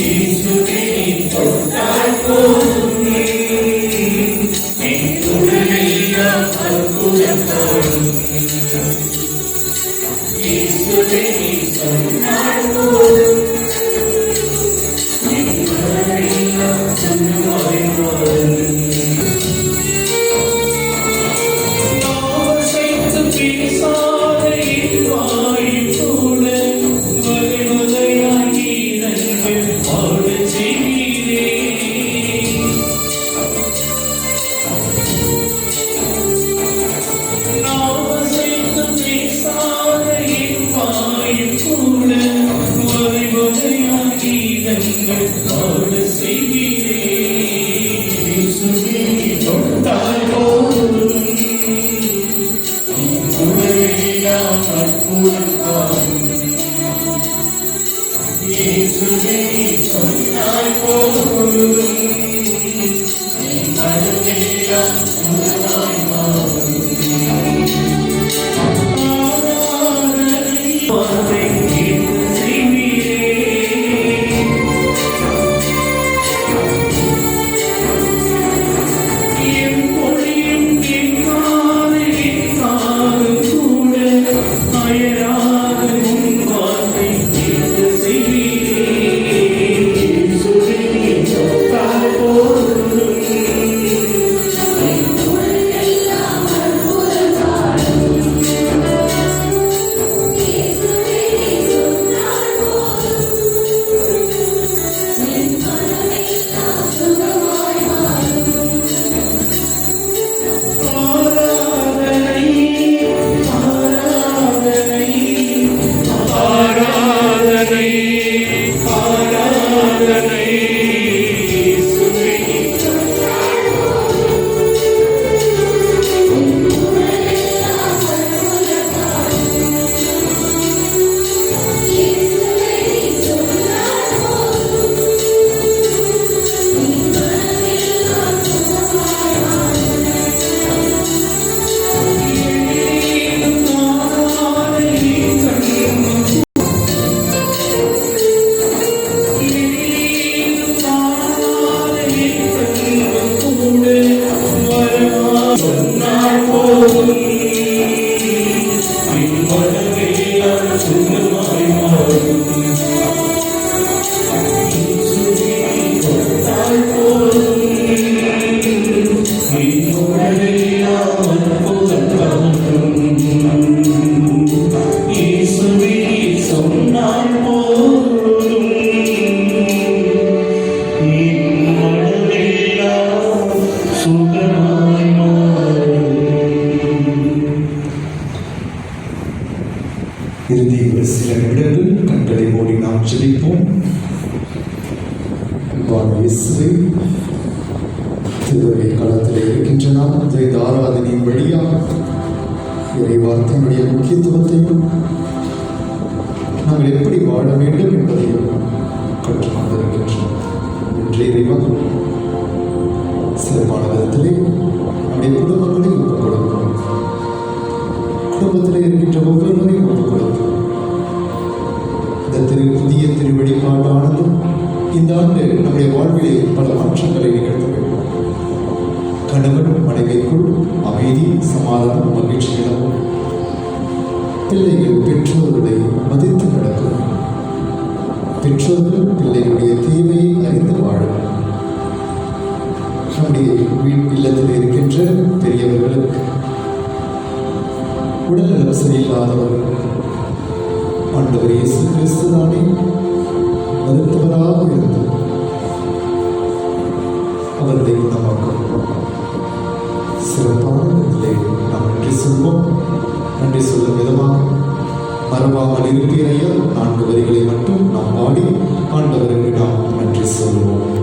యేసునే చూస్తాను சொன்னால் போகும் പോയി சில நிமிடங்கள் கண்களை மூடி நாம் ஜெபிப்போம். அன்பான திருவரை காலத்தில் இருக்கின்ற நாம் இந்த ஆராதனையின் வழியாக இறை வார்த்தையினுடைய முக்கியத்துவத்தையும் நாங்கள் எப்படி வாழ வேண்டும் என்பதையும் பிள்ளைகள் பெற்றோர்களை மதித்து நடக்கும். பெற்றோர்கள் பிள்ளைகளுடைய தீமையை அறிந்து வாழும். நம்முடைய வீண் இல்லத்தில் இருக்கின்ற பெரியவர்களுக்கு உடல்நலம் சரியில்லாதவர்கள் ஆண்டவர் இயேசு கிறிஸ்து தானே மருத்துவராக இருந்து அவர்களை குணமாக்கும். சிறப்பான நிலையில் நாம் நன்றி சொல்வோம். நன்றி சொல்லும் விதமாக. மறவாமல் இருப்பீரையா நான்கு வரிகளை மட்டும் நாம் பாடி ஆண்டவருக்கு நாம் நன்றி சொல்வோம்.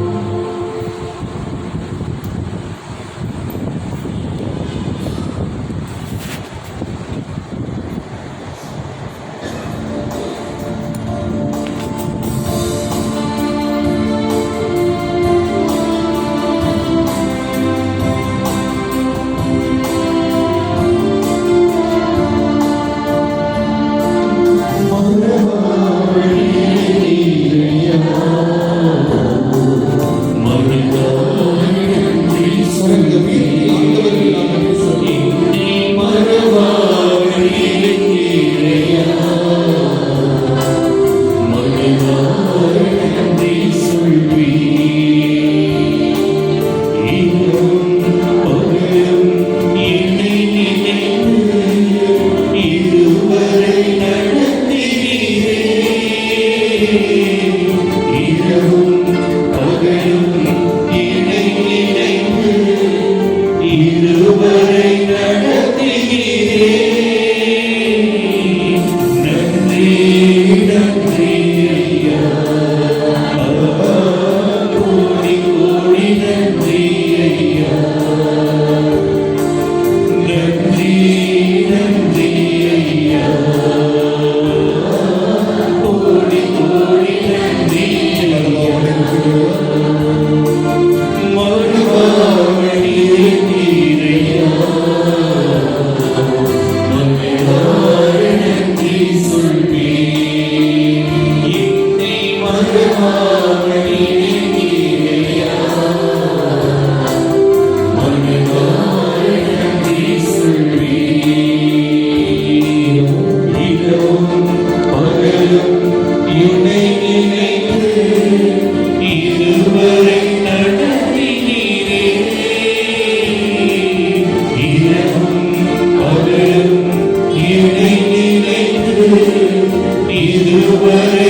you will